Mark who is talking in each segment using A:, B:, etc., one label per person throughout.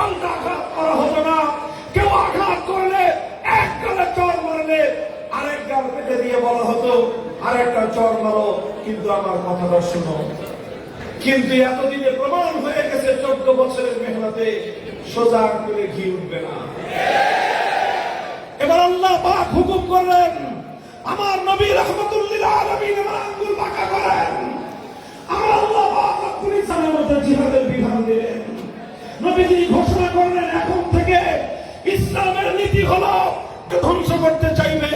A: পাল্টা করা হতো না। কেউ আঘাত করলে এক গালে চর মারলে আরেক গাল পেটে দিয়ে বলা হতো, আরেকটা চর মারো, কিন্তু আমার কথাটা শুনো। কিন্তু এতদিনে প্রমাণ হয়ে গেছে, চোদ্দ বছরের মেহনতে সোজা করে ঘি উঠবে না। এবার আল্লাহ পাক হুকুম করলেন, আমার নবী রহমতুল্লিল নবীজি ঘোষণা করলেন, এখন থেকে ইসলামের নীতি হলো ধ্বংস করতে চাইবে।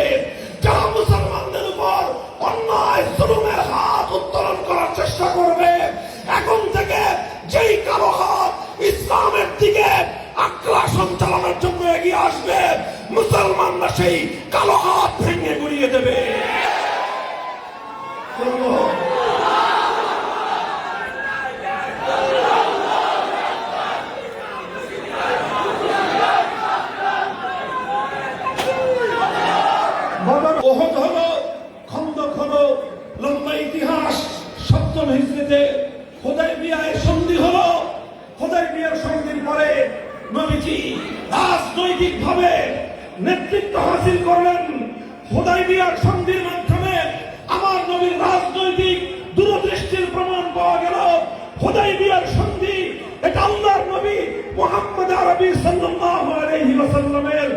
A: যারা মুসলমানদের উপর অন্যায়, জুলুমের হাত উত্তোলন করার চেষ্টা করবে, এখন থেকে যেই কারও হাত ইসলামের দিকে আগ্রাসন চালানোর জন্য এগিয়ে আসবে, মুসলমানরা সেই কালো হাত ভেঙে গুড়িয়ে দেবে। বদর ওহদ হলো খন্দক হলো লম্বা ইতিহাস। সপ্তম হিজরিতে খোদাই বিয়ায় সন্ধি হলো। খোদাই বিয়ার সন্ধির পরে নবীজি রাজনৈতিক ভাবে নেতৃত্ব হাসিল করলেন। খোদাই বিয়ার সন্ধির মাধ্যমে আমার নবীর রাজনৈতিক দূরদৃষ্টির প্রমাণ পাওয়া গেল। খোদাই বিয়ার সন্ধি এটা আল্লাহর নবী মোহাম্মদ আরবি সাল্লাল্লাহু আলাইহি ওয়াসাল্লামের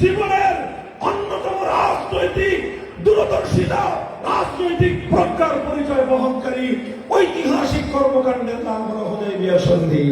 A: জীবনের দূরদর্শিতা রাজনৈতিক প্রজ্ঞার পরিচয় বহনকারী ঐতিহাসিক কর্মকাণ্ডের নাম হলো বিয়া সন্ধি।